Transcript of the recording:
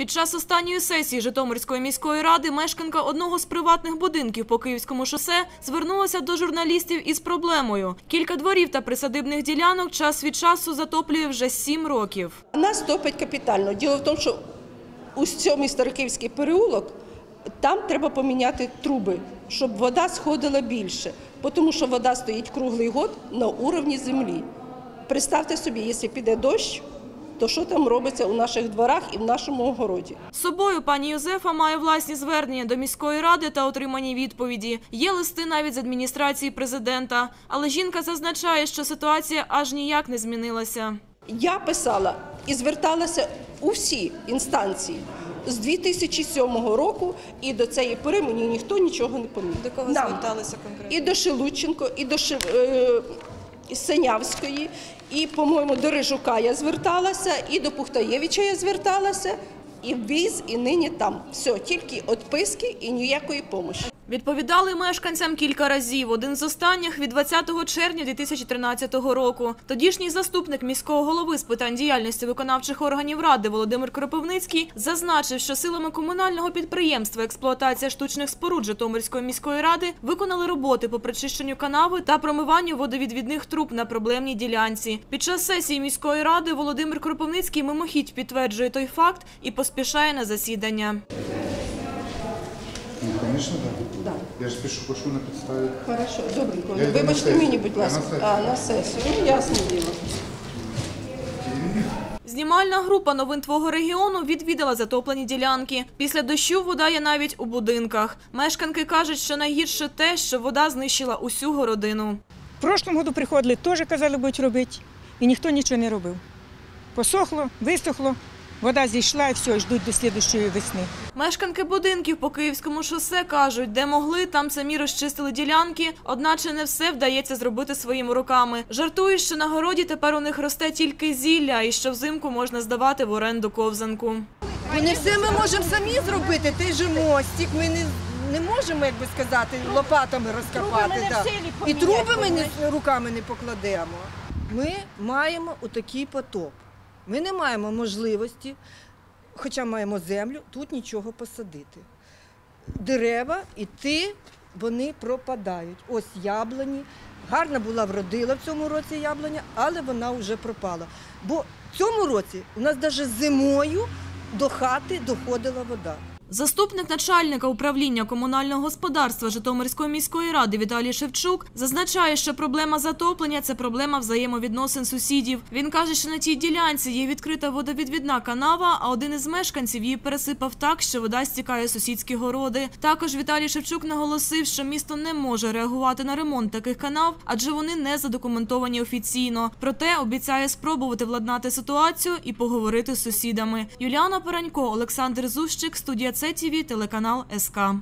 Під час останньої сесії Житомирської міської ради мешканка одного з приватних будинків по Київському шосе звернулася до журналістів із проблемою. Кілька дворів та присадибних ділянок час від часу затоплює вже сім років. Нас топить капітально. Діло в тому, що у цьому Староківський переулок там треба поміняти труби, щоб вода сходила більше, тому що вода стоїть круглий год на уровні землі. Представте собі, якщо піде дощ, то що там робиться у наших дворах і в нашому огороді. З собою пані Юзефа має власні звернення до міської ради та отримані відповіді. Є листи навіть з адміністрації президента. Але жінка зазначає, що ситуація аж ніяк не змінилася. Я писала і зверталася у всі інстанції з 2007 року, і до цієї пори мені ніхто нічого не поміг. До кого зверталися конкретно? І до Шелудченко, і до Ши... Синявської, і, по-моєму, до Рижука я зверталася, і до Пухтаєвича я зверталася, і віз, і нині там. Все, тільки відписки і ніякої допомоги. Відповідали мешканцям кілька разів. Один з останніх від 20 червня 2013 року. Тодішній заступник міського голови з питань діяльності виконавчих органів ради Володимир Кропивницький зазначив, що силами комунального підприємства експлуатація штучних споруд Житомирської міської ради виконали роботи по прочищенню канави та промиванню водовідвідних труб на проблемній ділянці. Під час сесії міської ради Володимир Кропивницький мимохідь підтверджує той факт і поспішає на засідання. Ну, конечно, да. Да. Я ж пишу, пишу на підставі. Хорошо, добренько. Я йду на Вибачте сесію. мені, будь Я на сесію. А, на сесію. Ну, ясне діло. Знімальна група новин твого регіону відвідала затоплені ділянки. Після дощу вода є навіть у будинках. Мешканки кажуть, що найгірше те, що вода знищила усю городину. В прошлому году приходили, теж казали, будуть робити, і ніхто нічого не робив. Посохло, висохло, вода зійшла і все, і ждуть до слідущої весни. Мешканки будинків по Київському шосе кажуть, де могли, там самі розчистили ділянки, одначе не все вдається зробити своїми руками. Жартують, що на городі тепер у них росте тільки зілля, і що взимку можна здавати в оренду ковзанку. Бо не все ми можемо самі зробити. Той же мостик. Ми не, не можемо, як би сказати, лопатами розкопати. да. І труби ми не, руками не покладемо. Ми маємо отакий потоп. Ми не маємо можливості, хоча маємо землю, тут нічого посадити. Дерева іти, вони пропадають. Ось яблуні. Гарна була вродила в цьому році яблуня, але вона вже пропала. Бо в цьому році у нас навіть зимою до хати доходила вода. Заступник начальника управління комунального господарства Житомирської міської ради Віталій Шевчук зазначає, що проблема затоплення це проблема взаємовідносин сусідів. Він каже, що на тій ділянці є відкрита водовідвідна канава, а один із мешканців її пересипав так, що вода стікає сусідські городи. Також Віталій Шевчук наголосив, що місто не може реагувати на ремонт таких канав, адже вони не задокументовані офіційно. Проте обіцяє спробувати владнати ситуацію і поговорити з сусідами. Юліана Паранько, Олександр Зущик, студія ЦТВ, телеканал СК.